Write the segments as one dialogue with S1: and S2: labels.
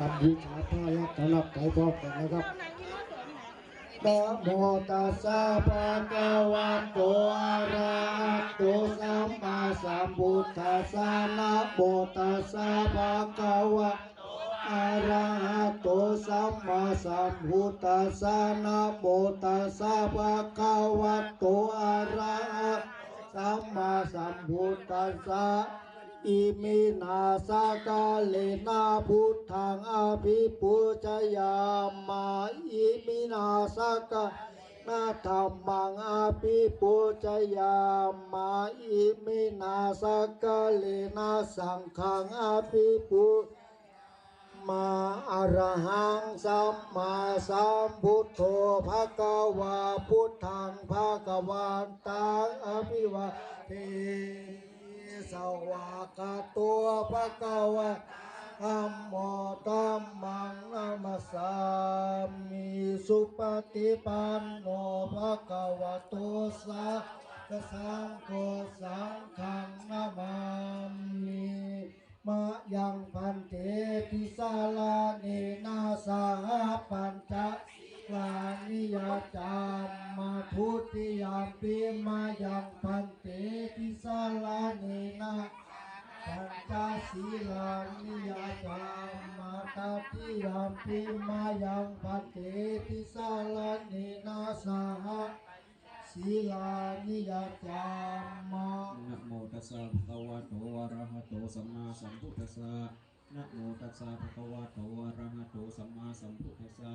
S1: กับวิชาพระรัตนตรัยพร้อมกันนะครับนะโมตัสสะภะคะวะโตอะระหะโตสัมมาสัมพุทธัสสะนะโมตัสสะภะคะวะอะระหะโตสัมมาสัมพุทธัสสะนะโมตัสสะภะคะวะโตอะระหะสัมมาสัมพุทธัสสะ อิมินาสากาเลนาพุทธังอภิปุจยามาอิมินาสากานาธรรมังอภิปุจยามาอิมินาสกาเลนาสังฆังอภิปุมาอรหังสัมมาสัมพุทโธภะคะวาพุทธังภะคะวันตังอภิวาเท สวากาตัวพระกวะธัมโมธัมมังนามัสามิสุปฏิปันโนภะกวะโตสาวกสังโฆสังฆังนามามิมะยังพันเตปิสาลาเนนาสาปัญจ ลานิยาจามมาทุติยามปีมายังพันเตปิสาลาเนนะปัญจศีลานิยาจามมาตาติยามปีมายังพันเตปิสาลาเนนะสหศีลานิยาจามมา
S2: นะโมตัสสะภะคะวะโตอะระหะโตสัมมาสัมพุทธัสสะนะโมตัสสะภะคะวะโตอะระหะโตสัมมาสัมพุทธัสสะ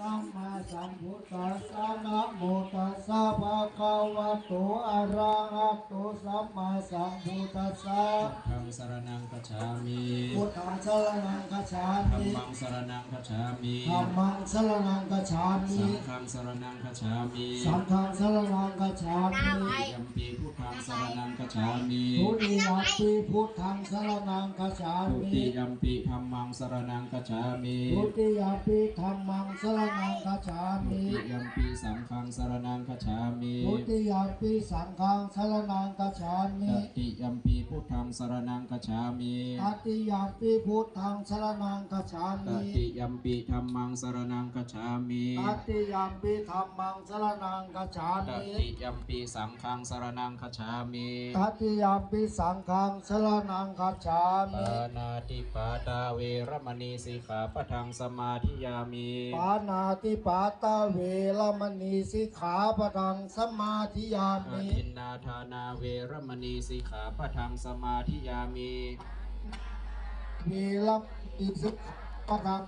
S1: สัมมาสัมพุทธัสสะนะโมตัสสะภะคะวะโตอะระหะโตสัมมาสัมพุทธัสสะ
S2: พุทธังสรณังคัจฉามิ
S1: พุทธังสรณังคัจฉา
S2: ธัม
S1: มิ
S2: มังสรณังคัจฉามิ
S1: ธัมมังสรณังคัจฉามิ
S2: สังฆังสรณังคัจฉามิ
S1: สังฆังสรณังคัจฉามิ
S2: ยัมปีพุทธังสรณังคัจฉามิ
S1: ทุติยมปีพุทธังสรณังคัจฉา
S2: ทุ
S1: มิ
S2: ติยัมปีธัมมังสรณังคัจฉามิ
S1: ทุติยมปีธรรมังสรณังคัจฉา
S2: ทุ
S1: มิ
S2: ติยัมปีสังฆังสรณังคัจฉามิ
S1: ทุติยมปีสังฆังสรณังคัจฉามิ
S2: ตติยัมปีพุทธังสรณังคัจฉามิ
S1: ตติยมปีพุทธังสรณังคัจฉา
S2: ต
S1: มิ
S2: ติยัมปีธัมมังสรณังคัจฉามิ
S1: ตติยมปีธรรมังสรณังคัจฉา
S2: ต
S1: มิ
S2: ติยัมปีสังฆังสรณังคัจฉามิ
S1: ตติยมปีสังฆังสรณังคัจฉา
S2: ปา
S1: มิ
S2: นาติปาตาเวรมณีสิกขาปะทังสมาธิยามิ
S1: ปานาติปาตาเวรมณีสิกขาปะทังสมาธิยา
S2: อา
S1: มิ
S2: ทินนาทานาเวรมณีสิกขาปะทังสมาธิยามิ
S1: เวรมณีสิกขาปะทัง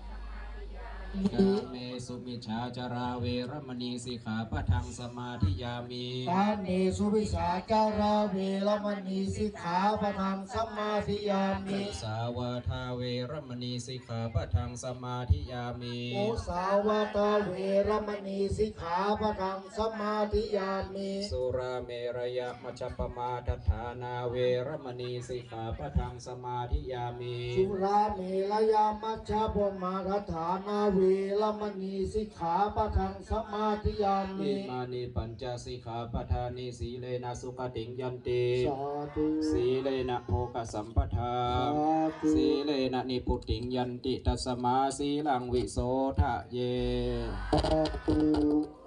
S2: กาเมสุมิชาจาราเวรมณีสิกขาปะทังสมาธิยามิ
S1: กาเมสุวิสาจาราเวรมณีสิกขาปะทังสมาธิยามิ
S2: สาวาทาเวรมณีสิกขาปะทังสมาธิยามิ
S1: โอสาวตาเวรมณีสิกขาปะทังสมาธิยามิ
S2: สุราเมรยมัจจปมาทัฏฐานาเวรมณีสิกขาปะทังสมาธิยามิ
S1: สุราเมรยามัชฌปมาทฐานาเวรมณีสิกขาปะทังสมาธิยามิ
S2: อิมานิปัญจสิกขาปทานิสีเลนะสุขติงยันติ
S1: สาธุ
S2: สีเลนะโภกสัมปทา
S1: สาธุ
S2: สีเลนะนิพุตติงยันติตัสมาสีลังวิโสทะเย
S1: สาธุ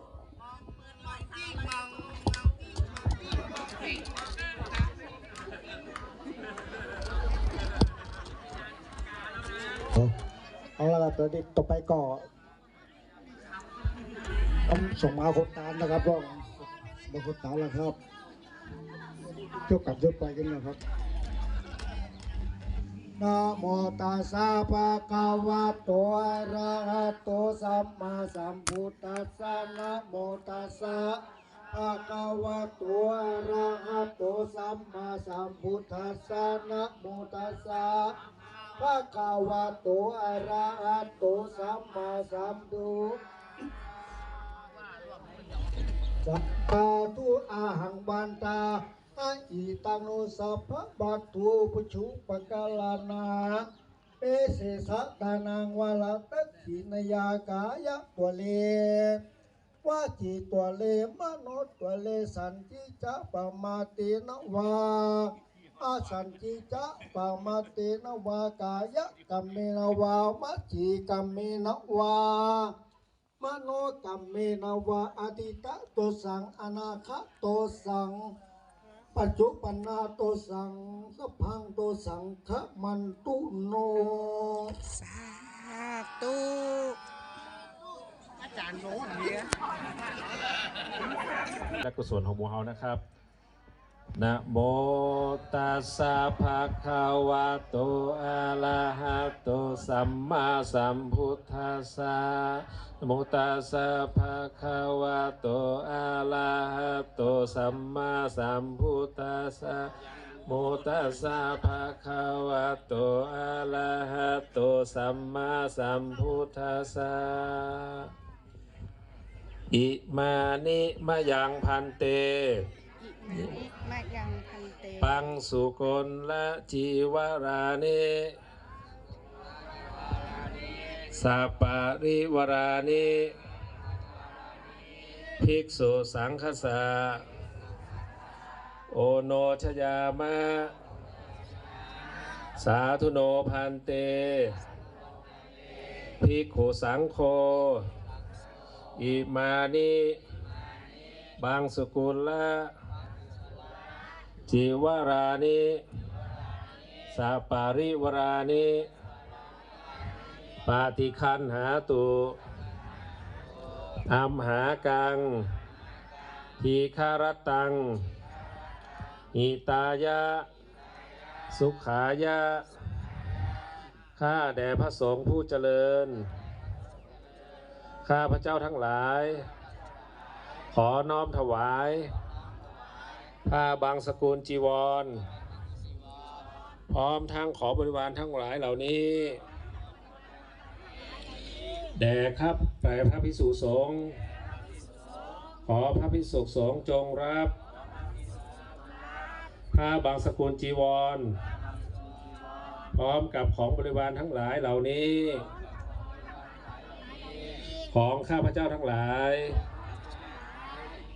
S1: เอาละครับตอนนี้ต่อไปก็ต้องส่งมาคนตามนะครับร่องมาคนตามแล้วครับเที่ยวกลับเที่ยวไปกันนะครับนะโมตัสสะภะคะวะโตอะระหะโตสัมมาสัมพุทธัสสะนะโมตัสสะภะคะวะโตอะระหะโตสัมมาสัมพุทธัสสะนะโมตัสสะ ภะคะวะโตอะระหะโตสัมมาสัมพุทธัสสะทุอาหังบันตาอาอิตังโนสัพพะบัตถุปชุปกะลานาเปเสสะตานังวาลตัขีนยากายะตัวเลว่าจีตัวเลมโนตัวเลสันติจะปมาตินวา อาสันติจะปมาตินวากายะกัมเมนวามัจจีกัมเมนวามโนกัมเมนวาอดิตะโตสังอนาคโตสังปัจจุปันนาโตสังสัพพังโตสังขมันตุโน
S3: สาธุ
S4: และกุศลของหมูเฮานะครับ นะโมตัสสะภะคะวะโตอะระหะโตสัมมาสัมพุทธัสสะนะโมตัสสะภะคะวะโตอะระหะโตสัมมาสัมพุทธัสสะโมตัสสะภะคะวะโตอะระหะโตสัมมาสัมพุทธัสสะอิมานิมะยังพันเต
S3: มายังพันเต
S4: ปังสุกลละจีวรานิสัปปริวรานิภิกษุสังฆสาโอโนชยามะ สาธุโนพันเต ภิกขุสังโฆ อิมานิบางสกุลละ จิวารานิสัปปาริวรานิปาติคันหาตุอัมหากัง ทีคารตังหิตายะ สุขายะ ข้าแด่พระสงฆ์ผู้เจริญ ข้าพระเจ้าทั้งหลาย ขอน้อมถวาย ผ้าบางสกุลจีวร พร้อมทั้งขอบริวารทั้งหลายเหล่านี้ แด่ครับฝ่พระพิสุสงฆ์ขอพระพิสุสงฆ์จงรับผ้าบางสกุลจีวร พร้อมกับของบริวารทั้งหลายเหล่านี้ ของข้าพเจ้าทั้งหลาย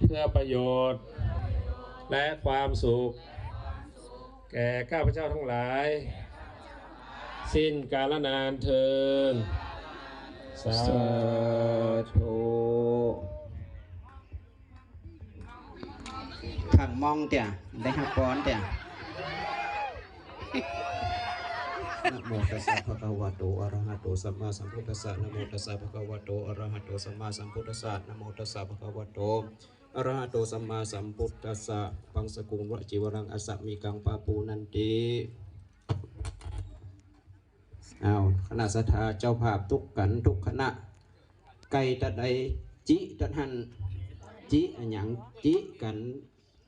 S4: เพื่อประโยชน์ และความสุข แก่ข้าพเจ้าทั้งหลาย สิ้นกาลนานเทินสาธุ
S2: ผังมองเตี่ยได้หักก้อนเตี่ยนะโมตัสสะภะคะวะโตอะระหะโตสัมมาสัมพุทธัสสะนะโมตัสสะภะคะวะโตอะระหะโตสัมมาสัมพุทธัสสะนะโมตัสสะภะคะวะโต อะระหะโตสัมมาสัมพุทธัสสะปังสกุลวะจิวรังอสสะมีกังปาปูนันติเอาคณะสัทธาเจ้าภาพทุกกันทุกคณะ ไก่ตัดใดจิตัดหันจิอันหยังจิกัน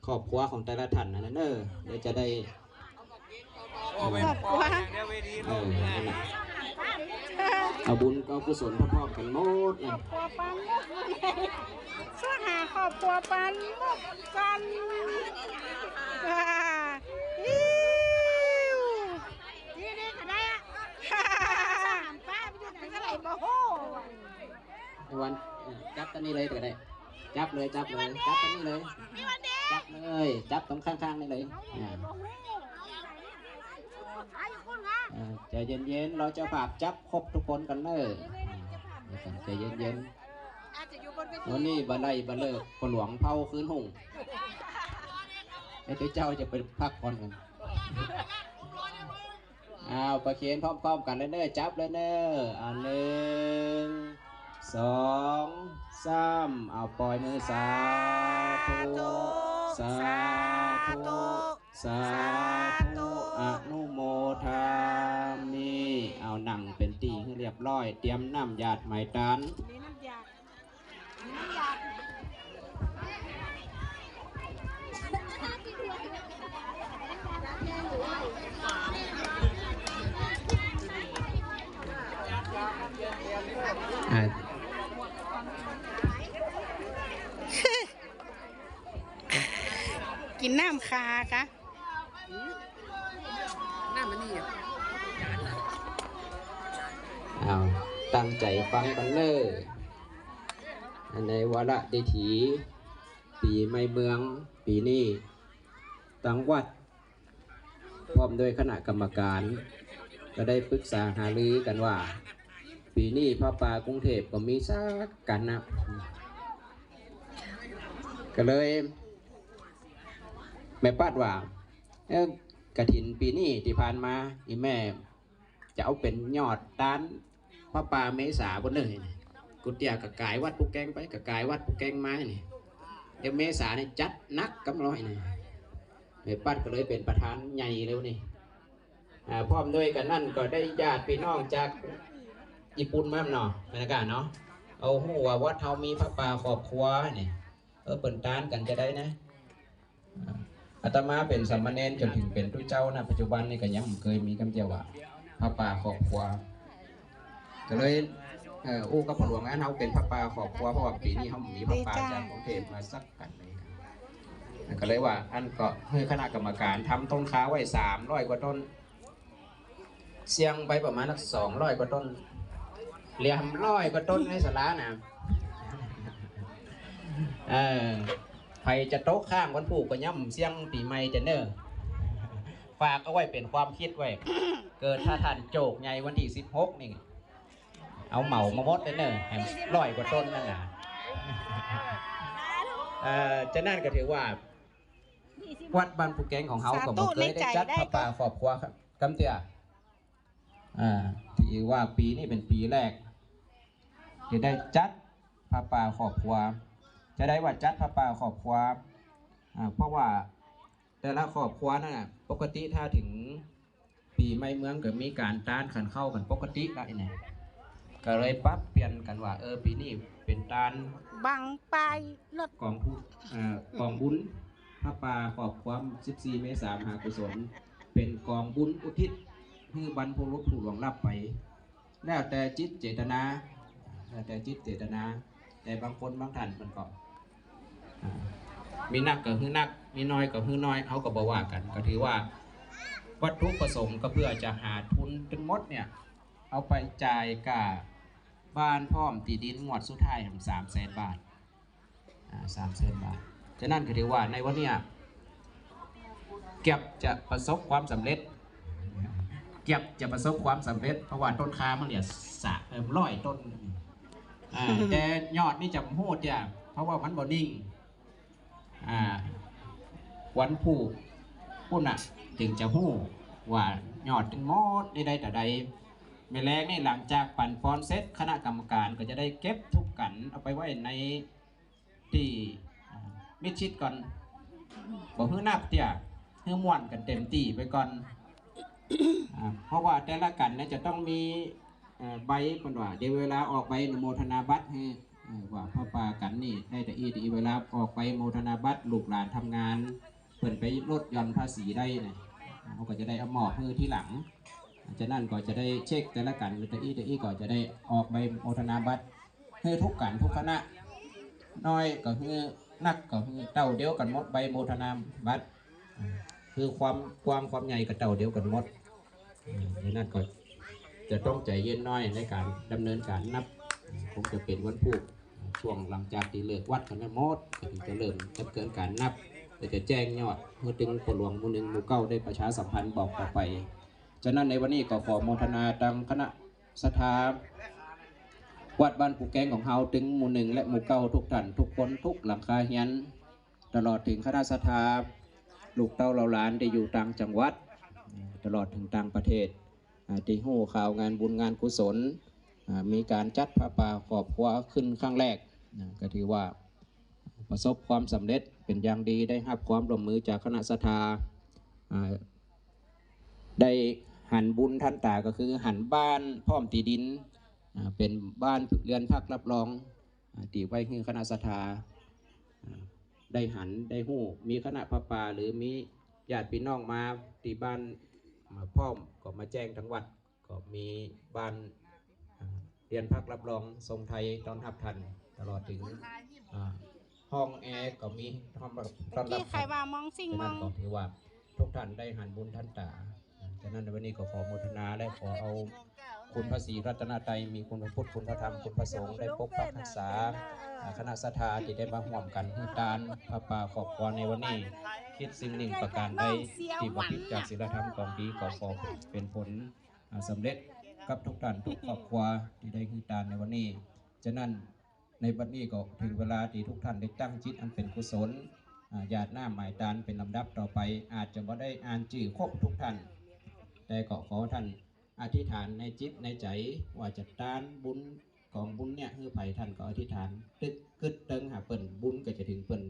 S2: ครอบครัวของแต่ละท่านนั่นนะเด้อเดี๋ยวจะได้
S3: ครอบครัว
S2: เออนั่นน่ะเอาบุญ เอากุศลพร้อมๆกันหมดนะ
S3: ครอบครัวปันมุกสหาครอบครัวปันมุกกันอ่าอิ๊วนี่นี่ก็ได้อะฮ่าสามป้าไปอยู่ไหนก็ได้บ่โห
S2: ไอ้วันเออจับตัวนี้เลยก็ได้ จับเลยจับเลยจับตัวนี้เลย
S3: พี่วันดี
S2: จับเลยจับตรงข้างๆนี่เลย อ่า
S3: บ่โหอายุคุณคะ
S2: อ่าใจเย็นๆ เราจ้าภาพจับครบทุกคนกันเลยเดี๋ยวก่อใจเย็น
S3: อาจจะอยู่บนเว
S2: ๆ
S3: ที
S2: วันนี้บันไดบันเลิกพหลวงเผาคืนหงไอ้เจ้าจะไปพักผ่อนกันอ้าวประเคนพร้อมๆกันเลยเด้อจับเลยเด้ออ่าหนึ่งสองสามเอาปล่อยมือสาธุสาธุ สาธุอนุโมทามิเอานั่งเป็นตีให้เรียบร้อย เตรียมน้ำหยาดไหมตัน
S3: มีน้ำยามีน้ำยา
S2: อ่า
S3: กินน้ำคาคะ
S5: หน้ามันนี่อะ
S2: ตั้งใจฟังกันเนอร์ในวาระดิถี ปีไม่เมืองปีนี้ตั้งวัด พร้อมด้วยคณะกรรมการ ก็ได้ปรึกษาหารือกันว่า ปีนี้พระป่ากรุงเทพก็มีสักกันนะ ก็เลย แม่ปัดว่า เออกระถินปีนี้ที่ผ่านมาอีแม่ จะเอาเป็นยอดด้านพระป่าเมษาบนเลยนี่กุฏิยากะกายวัดปุกแกงไปกะกายวัดปุกแกงมานี่เดี๋ยวเมษานี่จัดนักกำร้อยนี่แม่ปัดก็เลยเป็นประธานใหญ่เร็วนี่อ่าพร้อมด้วยกันนั่นก็ได้ญาติพี่น้องจากญี่ปุ่นมาเนาะบรรยากาศเนาะเอาหัววัดเฮามีพระป่าครอบครัวนี่เออเปิ่นตานกันจะได้นะ อาตมาเป็นสามเณรจนถึงเป็นทุเจ้านะปัจจุบันนี่ก็ยังเคยมีคำเดียวว่าพระป่าครอบครัวก็เลยเอ,อู้กับพระหลวงอันเราเป็นพระป่าครอบครัวเพราะว่าปีนี้เขามีพระป่าจากกรุงเทพมาสักกันเลยก็เลยว่า อันก็ให้คณะกรรมการทำต้นค้าไว้สามร้อยกว่าต้น เสียงไปประมาณสองร้อยกว่าต้นเหลี่ยมร้อยกว่าต้นในสาระนะเออ รจะโต๊ะข้างวันผูกก็ย่ำเสียงปีใหม่จะเนอฝากเอาไว้เป็นความคิดไว้ เกิดถ้าท่านโจกใหญ่วันที่สิบหกนี่ เอาเหมามาหมดเลยเนอแหมร้อยกว่าต้นนั่นน่ะเอ่อจะนั่นก็ถือว่า วัดบ้านผูแกงของเฮาก็บ่เคยได้จัดพระป่าครอบครัวครับกำเตียอ่าถือว่าปีนี้เป็นปีแรกที่ได้จัดพระป่าครอบครัว จะได้ว่าจัดพระป่าครอบครัวอ่าเพราะว่าแต่ละครอบครัวนั่นน่ะปกติถ้าถึงปีไม่เมืองก็มีการต้านขันเข้ากันปกติได้เนี่ยก็เลยปรับเปลี่ยนกันว่า เออปีนี้เป็นต้าน
S3: บังปลายรถ
S2: กองผู้อ่ากองบุญพระป่าขอบความ 14 เมษายนมหากุศล เป็นกองบุญอุทิศให้บรรพบุรุษผู้หลวงรับไป แล้วแต่จิตเจตนา แล้วแต่จิตเจตนา แต่บางคนบางท่านมันก็อ่า มีนักก็คือนัก มีน้อยก็คือน้อยเขาก็บอกว่ากัน ก็ถือว่า วัตถุประสงค์ก็เพื่อจะหาทุนทั้งหมดเนี่ย เอาไปจ่ายกับบ้านพร้อมตีดินงวดสุดท้ายสามแสนบาทสามแสนบาทฉะนั้นก็ถือว่าในวันนี้เก็บจะประสบความสำเร็จเก็บจะประสบความสำเร็จเพราะว่าต้นค้ามันเหลือสะเอิมร้อยต้นแต่ยอดนี่จะโหดจ้ะเพราะว่ามันบ่นิ่ง วันผูกพุ่นอะถึงจะหู้ว่ายอดถึงหมดได้ใดแต่ใดแม่แรงนี่หลังจากปั่นฟอนเซ็ตคณะกรรมการก็จะได้เก็บทุกกันเอาไปไว้ในที่มิชิดก่อนบอกเพื่อนับเตี่ยเพื่อม่วนกันเต็มที่ไปก่อนเพราะว่าแต่ละกันเนี่ยจะต้องมีเอ่อนว่าเดี๋ยวเวลาออกใบนโมทนาบัตรให้ ว่าพ่อปากันนี่ได้แต่อีดีเวลาออกไปโมทนาบัตรลูกหลานทำงานเปิดไปลดหย่อนภาษีได้นะเขาก็จะได้เอาหมอบมือที่หลังจากนั้นก็จะได้เช็คแต่ละกันแต่อีแต่อีก็จะได้ออกใบโมทนาบัตรให้ทุกกันทุกคณะน้อยก็คือนักก็คือเต่าเดียวกันหมดใบโมทนาบัตรคือความกว้างความใหญ่กับเต่าเดียวกันหมดดังนั้นก็จะต้องใจเย็นน้อยในการดำเนินการนับคงจะเป็นวันพุธ ช่วงหลังจากที่เลิกวัดกันแล้วหมดก็ถึงจะเริ่มดำเนินการนับแต่จะแจ้งยอดเมื่อถึงปหลวงหมู่หนึ่งหมู่เก้าได้ประชาสัมพันธ์บอกต่อไปฉะนั้นในวันนี้ก็ขอโมทนาตังคณะสถาวัดบ้านปูแกงของเฮาถึงหมู่หนึ่งและหมู่เก้าทุกท่านทุกคนทุกหลังคาเฮียนตลอดถึงคณะสถาลูกเต้าเราหลานได้อยู่ต่างจังหวัด ตลอดถึงต่างประเทศที่หู้ข่าวงานบุญงานกุศล มีการจัดพระป่าขอบครัวขึ้นครั้งแรกนะก็ถือว่าประสบความสำเร็จเป็นอย่างดีได้รับความร่วมมือจากคณะสถาอ่าได้หันบุญท่านตาก็คือหันบ้านพร้อมตีดินเป็นบ้านเรือนพักรับรองตีไว้ให้คณะสถาอ่าได้หันได้หู้มีคณะพระป่าหรือมีญาติพี่น้องมาที่บ้านมาพร้อมก็มาแจ้งทั้งวัดก็มีบ้าน เรียนพักรับรองทรงไทยตอนรับทันตลอดถึงอ่าห้องแอร์ก็มีห้องต้อนรับ
S3: ที่ใคร
S2: ทัน
S3: ว่ามองสิ่ง
S2: ฉะ
S3: ม
S2: นั้
S3: อนง
S2: ก็ถือว่าทุกท่านได้หันบุญท่านตาฉะนั้นในวันนี้ก็ขอโมทนาและขอเอาคคุณพระศรีรัตนตรัยมีคุณพระพุทธคุณพระธรรมคุณพระสงฆ์ได้ปกปักรักษาอ่าคณะสัทธาที่ได้มาห่วมกันให้ตานพระป่าขอบครัวในวันนี้คิดสิ่งหนึ่งประการใดที่บ่ผิดจากศีลธรรมกองดีก็ขอเป็นผลอ่าสำเร็จ กับทุกท่านทุกครอบครัวที่ได้คือตานในวันนี้ ฉะนั้นในบัดนี้ก็ถึงเวลาที่ทุกท่านได้ตั้งจิตอันเป็นกุศลญาติหน้าหมายตานเป็นลำดับต่อไป อาจจะบ่ได้อ่านชื่อครบทุกท่าน แต่ก็ขอท่านอธิษฐานในจิตในใจว่าจะตานบุญของบุญเนี่ยคือไผ่ท่านก็อธิษฐานตึกกึดเติงหาเปิ่นบุญก็จะถึงเปิ่น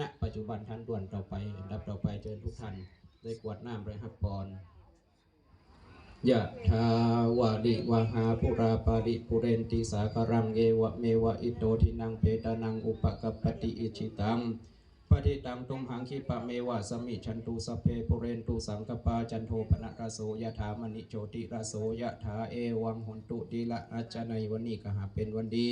S2: ณปัจจุบันท่านด่วนต่อไปอันดับต่อไปเชิญทุกท่านได้กวดน้ำไรหับปอน ยะทาวาดิวหาปุราปาริปุเรนติสาครังเอวะเมวะอิโตทินังเพตานังอุปกัปติอิชิตังปฏิตังตุมหังคิปะเมวะสมิชันตุสเพปุเรนตุสังกปาจันโทปนะระโสยะถามณิโจติระโสยะถาเอวังหนตุดีละอาจารย์ในวันนี้ก็หาเป็นวันดี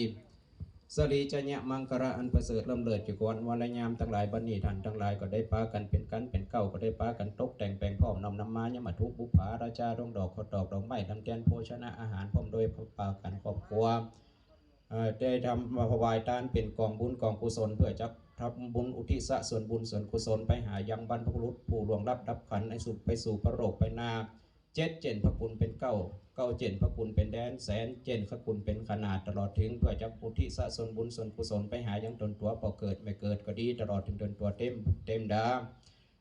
S2: สรีจะญะมังกระอันประเสริฐลำเลิศจุกวนละยามทั้งหลายบันนีท่านทั้งหลายก็ได้ปากันเป็นกันเป็นเก้าก็ได้ปากันตกแต่งแปลงพร้อมนำน้ำมายมาทุกบุปผาราชาดงดอกขอดอกดอกไม้ทำแกนโภชนะอาหารพร้อมโดยปากันครอบครัวได้ทำมาถวายทานเป็นกองบุญกองกุศลเพื่อจะทำบุญอุทิศส่วนบุญส่วนกุศลไปหายังบรรพบุรุษผู้ลวงลับดับขันในสุดไปสู่พระโรกไปนา เจ็ดเจนพระคุณเป็นเก้าเก้าเจนพระคุณเป็นแดนแสนเจนพระคุณเป็นขนาดตลอดถึงเพื่อจะอุทิส่วนบุญส่วนกุศลไปหายังตนตัวพอเกิดไม่เกิดก็ดีตลอดถึงตนตัวเต็มเต็มดา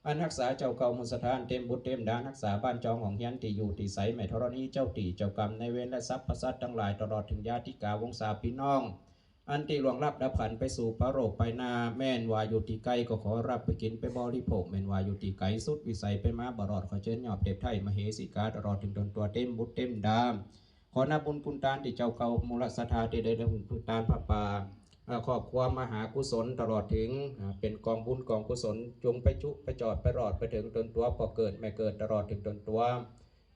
S2: อันรักษาเจ้าเก่ามุสถานเต็มบุตรเต็มดารักษาบ้านจองของเฮียนตีอยู่ตีใสแม่ธรณีเจ้าตีเจ้ากรรมในเวรและทรัพย์ประสัตทั้งหลายตลอดถึงญาติกาวงศาพี่น้อง อันที่หลวงรับดับขันไปสู่พระโรคไปนาแม่นวายู่ที่ไกลก็ขอรับไปกินไปบริโภคแม่นวายู่ที่ไกลสุดวิสัยไปมาบรอดขอเชิญหยอบเด็บไทยมเหสีกาตลอดถึงตนตัวเต็มบุตรเต็มดามขอนับบุญคุณทานที่เจ้าเก่ามูลสถาที่ได้ได้คุณทานพระป่าอ่าขอบความมหากุศลตลอดถึงเป็นกองบุญกองกุศลจงไปจุไปจอดไปรอดไปถึงตนตัวพอเกิดไม่เกิดตลอดถึงตนตัว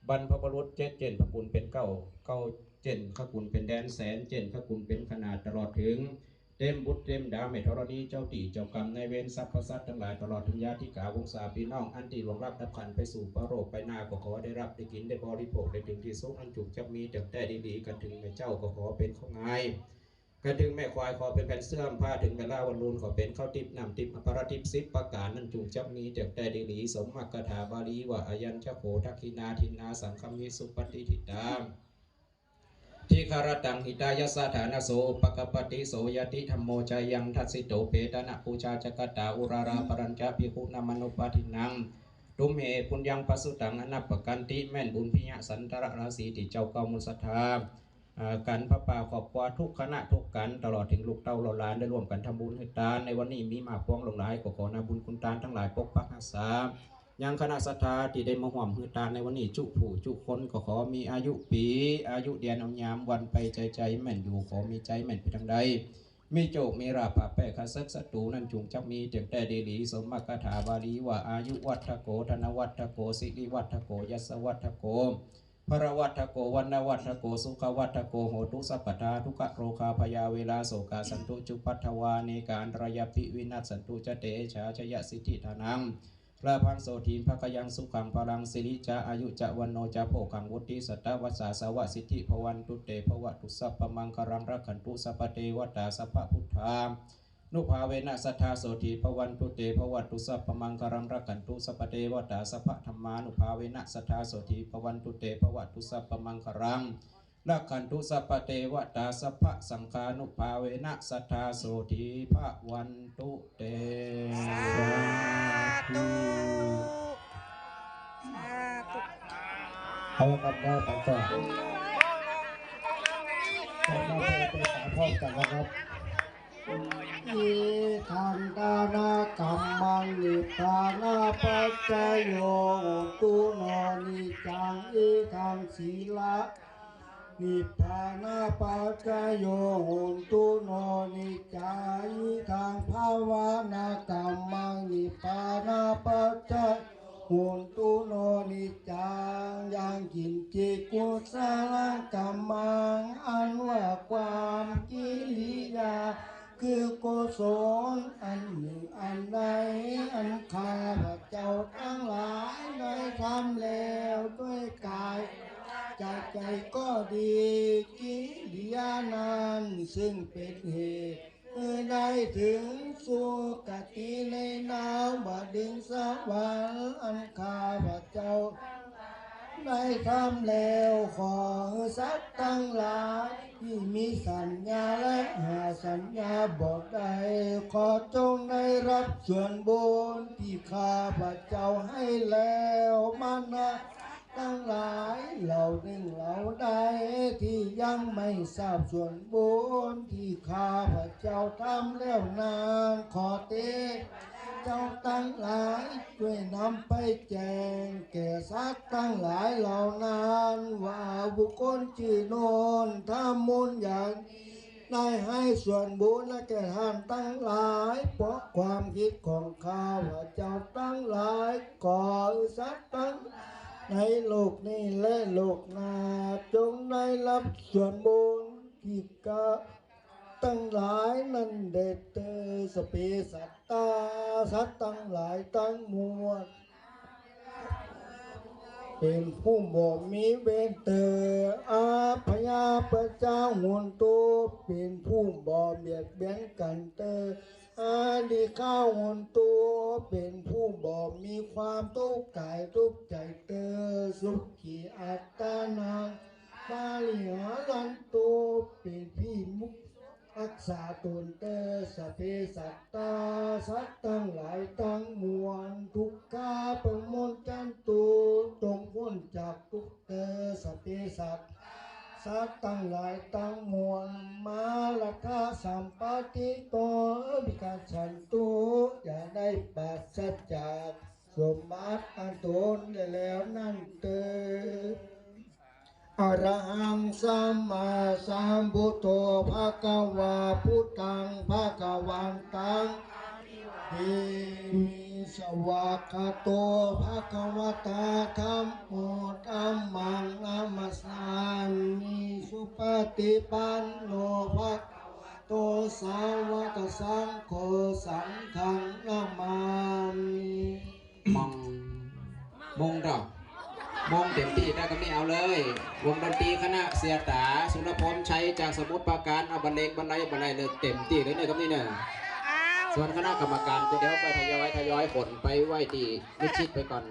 S2: บรรพบุรุษเจ็ดเจนพระคุณเป็นเก้าเก้า เจนพระคุณเป็นแดนแสนเจนพระคุณเป็นขนาดตลอดถึงเต็มบุตรเต็มดาวเมธรณีเจ้าตีเจ้ากรรมในเวรทรัพย์พสัตว์ทั้งหลายตลอดถึงญาติกาวงศาพี่น้องอันที่หลวงรับดับขันไปสู่พระโรคไปนาก็ขอได้รับได้กินได้บริโภคได้ถึงที่สุขอันจุกจะมีแต่แต่ดีๆกันถึงแม่เจ้าก็ขอเป็นข้างายกันถึงแม่ควายขอเป็นแผ่นเสื้อผ้าถึงเวลาวันรุนขอเป็นข้าวติบนำติบอภรติบสิบประการนั่นจุกจะมีแต่แต่ดีๆสมมักกถาบาลีว่าอายัญชะโขทักขินาทินนาสังคมิสุปฏิทิตา ทิคารตังหิตายสถานโสปกปติโสยติธรรมโมจายังทัสสิโตเปตนะปูชาจกตาอุราราปรัญจาภิกขุนามนุปทินังตุมเหปุญญังปัสุตังอนัปปกันติแม่นบุญพิยะสันตระราศีติเจ้าเก่ามุสธาอ่ากันพระป่าขอบควาทุกคณะทุกกันตลอดถึงลูกเต้าเหล่าหลานได้ร่วมกันทำบุญให้ทานในวันนี้มีมาพวงหลงหลายก็ขอนาบุญคุณทานทั้งหลายปกปักรักษา ยังคณะศรัทธาที่ได้มาห่วมหือตาในวันนี้จุผู้จุคนก็ขอมีอายุปี อายุเดียนเอายามวันไปใจใจแม่นอยู่ขอมีใจแม่นไปทางใดมีโจกมีราภาแปะคาซึกศัตรูนั่นจุงจักมีเต็มแต่เดลีสมมกถาบาลีว่าอายุวัฒโกธนวัฒโกสิริวัฒโกยัสวัฒโกพระวัฒโกวันวัฒโกสุขวัฒโกโหตุสัพพทาทุกขโรคาพยาเวลาโสกาสันตุจุปัทวาเนการระยปิวินัสสันตุจเตชาชยสิทธิธานัง พระพังโสทีพระกยังสุขังพลังสิริจาอายุจะวันโนจะโภคังวุติสัตวัสสาสวะสิทธิภวันตุเตภวตุสัพพมังครังรักขันตุสัพเทวตาสัพพุทธานุภาเวนะสัทธาโสทีภวันตุเตภวัตุสัพพมังครังรักขันตุสัพเทวตาสัพพธรรมานุภาเวนะสัทธาโสทีภวันตุเตภวัตุสัพพมังครังรักขันตุสัพเทวตาสัพพสังฆานุภาเวนะสัทธาโสทีภวันตุเต
S1: เอากับได้ไปต่อต่อมาเป็นสาพร้อมกันนะครับอิทันตานากรรมังนิพพานาปัจจโยตุโนนิจังอิทังศีละ นิพพานาปัจจโยหนตุโนนิจายิทางภาวนากรรมังนิพพานาปัจจโหนตุโนนิจังยังกินจิกุศลกรรมังอันว่าความกิริยา คือกุศลอันหนึ่งอันใดอันข้าพเจ้าทั้งหลายได้ทำแล้วด้วยกาย จากใจก็ดียานั้นซึ่งเป็นเหตุได้ถึงสุกติในนามบดิงสวรรค์อันข้าพเจ้าได้ทำแล้วขอสัตว์ทั้งหลายที่มีสัญญาและหาสัญญาบอกได้ขอจงได้รับส่วนบุญที่ข้าพเจ้าให้แล้วมานะ ทั้งหลายเหล่าหนึ่งเหล่าใดที่ยังไม่ทราบส่วนบุญที่ข้าพระเจ้าทำแล้วนานขอเตเจ้าตั้งหลายช่วยนำไปแจงแก่สัตว์ตั้งหลายเหล่านั้นว่าบุคคลชื่อโนนถ้ามุนอย่างได้ให้ส่วนบุญและแก่ท่านตั้งหลาย เพราะความคิดของข้าว่าเจ้าตั้งหลายก่อสัตว์ตั้ง ในโลกนี้และโลกหน้าจงได้รับส่วนบุญที่กะตั้งหลายนั้นเด็ดเตอสเปสัตตาสัตว์ตั้งหลายตั้งมวลเป็นผู้บ่มีเวนเตออาพยาพระเจ้าหุนตัวเป็นผู้บ่เบียดเบียนกันเตอ อาดีข้าวหนตัวเป็นผู้บ่มีความทุกข์กายทุกข์ใจเตอสุขีอัตตานังปาลิหารันโตเป็นพี่มุกรักษาตนเตอสเพสัตตาสัตตั้งหลายตั้งมวลทุกขาประมนจันตุจงพ้นจากทุกเตอสเพสัตว์ ตตั้งหลายตั้งมวลมาลทาสัมปติโตวิกาชันตุอย่าได้ปัสสจากสมบัติอันตนได้แล้วนั่นเตออรหังสัมมาสัมพุทโธภะคะวาพุทธังภะคะวันตัง เอมิสวากาโตภะคะวะตาธัมโมธัมมังนามัสามิสุปฏิปันโนภะคะวโตสาวกสังโฆสังฆังนามามิ
S2: มองมงดอกมงเต็มที่ได้ก็ไม่เอาเลย วงดนตรีคณะเสียตา สุรพลชัยจากสมุทรปราการเอาบรรเลงบรรลัยบรรลัยเลยเต็มที่เลยเนี่ยครับนี่เนี่ย ส่วนคณะกรรมการจะเดี๋ยวไปทยอยทยอยขนไปไหว้ที่มิชิดไปก่อน